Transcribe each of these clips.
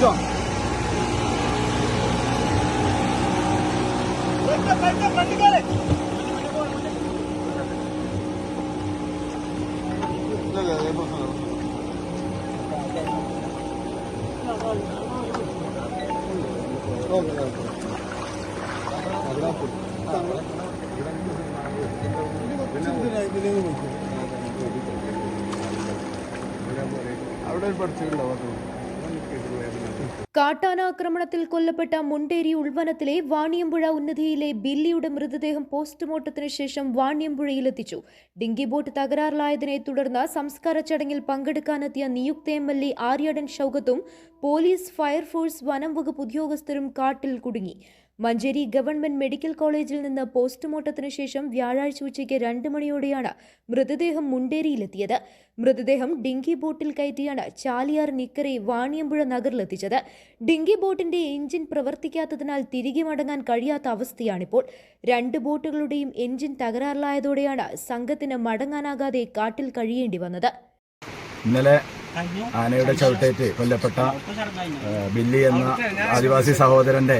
done. അവിടെ പഠിച്ചിട്ടുണ്ടാവും അതുകൊണ്ട് que eu levo na pintura. ആക്രമണത്തിൽ കൊല്ലപ്പെട്ട മുണ്ടേരി ഉൾവനത്തിലെ വാണിയമ്പുഴ ഉന്നതിയിലെ ബില്ലിയുടെ മൃതദേഹം പോസ്റ്റ്മോർട്ടത്തിന് ശേഷം വാണിയമ്പുഴയിലെത്തിച്ചു. ഡിങ്കി ബോട്ട് തകരാറിലായതിനെ തുടർന്ന് സംസ്കാര ചടങ്ങിൽ പങ്കെടുക്കാനെത്തിയ നിയുക്ത എം എൽ എ ആര്യടൻ ഷൌകത്തും പോലീസ് ഫയർഫോഴ്സ് വനം വകുപ്പ് ഉദ്യോഗസ്ഥരും കാട്ടിൽ കുടുങ്ങി. മഞ്ചേരി ഗവൺമെന്റ് മെഡിക്കൽ കോളേജിൽ നിന്ന് പോസ്റ്റ്മോർട്ടത്തിന് ശേഷം വ്യാഴാഴ്ച ഉച്ചയ്ക്ക് രണ്ട് മണിയോടെയാണ് മൃതദേഹം മുണ്ടേരിയിലെത്തിയത്. മൃതദേഹം ഡിങ്കി ബോട്ടിൽ കയറ്റിയാണ് ചാലിയാർ നിക്കരെ വാണിയമ്പുഴ നഗറിലെത്തിച്ചത്. ഡിങ്കി ബോട്ടിന്റെ എഞ്ചിൻ പ്രവർത്തിക്കാത്തതിനാൽ തിരികെ മടങ്ങാൻ കഴിയാത്ത അവസ്ഥയാണിപ്പോൾ. രണ്ട് ബോട്ടുകളുടെയും എഞ്ചിൻ തകരാറിലായതോടെയാണ് സംഘത്തിന് മടങ്ങാനാകാതെ കാട്ടിൽ കഴിയേണ്ടി വന്നത്. ഇന്നലെ ആനയുടെ ചവിട്ടേറ്റ് കൊല്ലപ്പെട്ട ബില്ലി എന്ന ആദിവാസി സഹോദരന്റെ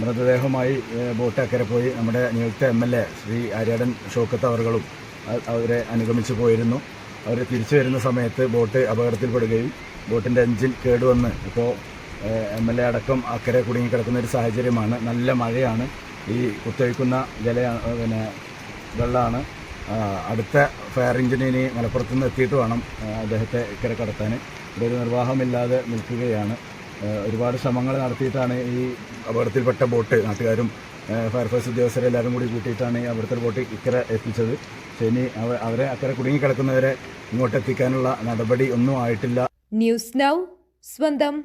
മൃതദേഹവുമായി ബോട്ട് അക്കരെ പോയി നമ്മുടെ നിയുക്ത M L A Shri Aryadan Shoukath അവർകളും അവരെ അനുഗമിച്ചു പോയിരുന്നു. അവർ തിരിച്ചു വരുന്ന സമയത്ത് ബോട്ട് അപകടത്തിൽപ്പെടുകയും ബോട്ടിന്റെ എഞ്ചിൻ കേടുവന്ന് ഇപ്പോൾ എം എൽ എ അടക്കം അക്കരെ കുടുങ്ങിക്കിടക്കുന്ന ഒരു സാഹചര്യമാണ്. നല്ല മഴയാണ്. ഈ കുത്തൊഴിക്കുന്ന ജല പിന്നെ വെള്ളമാണ് അടുത്ത ഫയർ എഞ്ചിനി മലപ്പുറത്ത് നിന്ന് എത്തിയിട്ട് വേണം അദ്ദേഹത്തെ ഇക്കരെ കടത്താൻ. ഇവിടെ ഒരു നിർവാഹമില്ലാതെ നിൽക്കുകയാണ്. ഒരുപാട് ശ്രമങ്ങൾ നടത്തിയിട്ടാണ് ഈ അപകടത്തിൽപ്പെട്ട ബോട്ട് നാട്ടുകാരും ഫയർഫോഴ്സ് ഉദ്യോഗസ്ഥരെല്ലാവരും കൂടി കൂട്ടിയിട്ടാണ് ഈ അവിടുത്തെ ബോട്ട് ഇക്കരെ എത്തിച്ചത്. അവ- അവരെ അക്കരെ കുടുങ്ങിക്കിടക്കുന്നവരെ ഇങ്ങോട്ടെത്തിക്കാനുള്ള നടപടി ഒന്നും ആയിട്ടില്ല. ന്യൂസ് നൗ സ്വന്തം